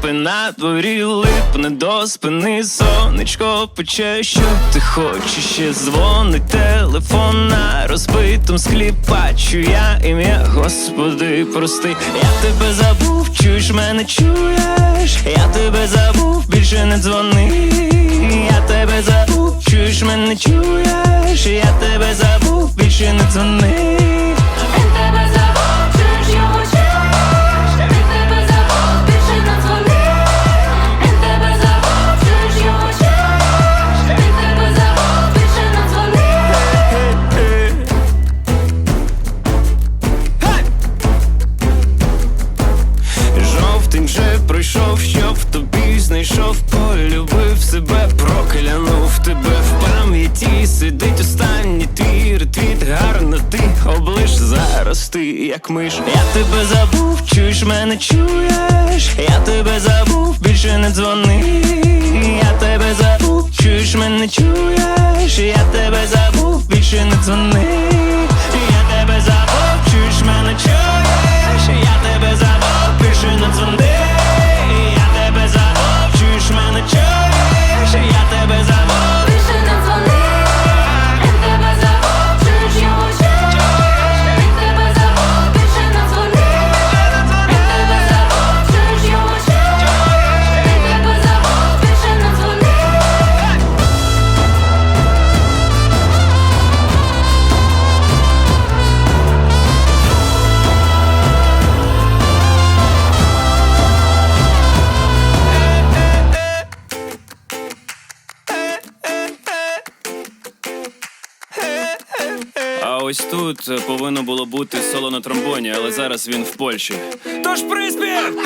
кліпи на дворі липне до спини сонечко пече, що ти хочеш? Ще дзвонить телефон на розбитом склі. Бачу я ім'я, Господи, прости, я тебе забув, чуєш мене чуєш, я тебе забув, більше не дзвони, я тебе забув, чуєш мене чуєш, я тебе забув, більше не дзвони. Вже пройшов, щоб тобі знайшов, полюбив себе, проклянув тебе в пам'яті. Сидить останній твій ретвіт, гарно ти облиш зараз ти, як миш. Я тебе забув, чуєш мене чуєш, я тебе забув, більше не дзвони. Я тебе забув, чуєш мене чуєш, я тебе забув, більше не дзвони. Ось тут е, повинно було бути соло на тромбоні, але зараз він в Польщі. Тож приспів!